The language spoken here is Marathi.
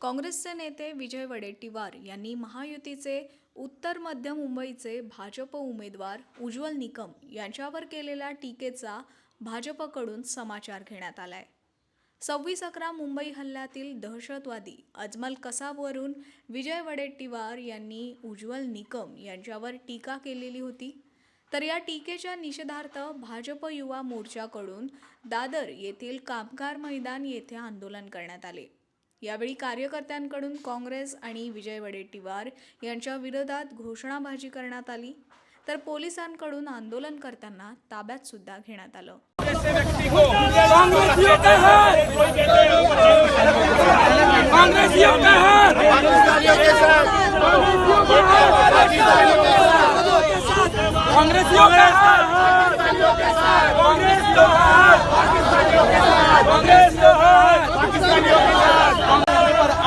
काँग्रेसचे नेते विजय वडेट्टीवार यांनी महायुतीचे उत्तर मध्य मुंबईचे भाजप उमेदवार उज्ज्वल निकम यांच्यावर केलेल्या टीकेचा भाजपकडून समाचार घेण्यात आलाय. सव्वीस अकरा मुंबई हल्ल्यातील दहशतवादी अजमल कसाबवरून विजय वडेट्टीवार यांनी उज्ज्वल निकम यांच्यावर टीका केलेली होती. तर या टीकेच्या निषेधार्थ भाजप युवा मोर्चाकडून दादर येथील कामगार मैदान येथे आंदोलन करण्यात आले. यावेळी कार्यकर्त्यांकडून काँग्रेस आणि विजय वडेट्टीवार यांच्या विरोधात घोषणाबाजी करण्यात आली. तर पोलिसांकडून आंदोलनकर्त्यांना ताब्यात सुद्धा घेण्यात आलं. काँग्रेस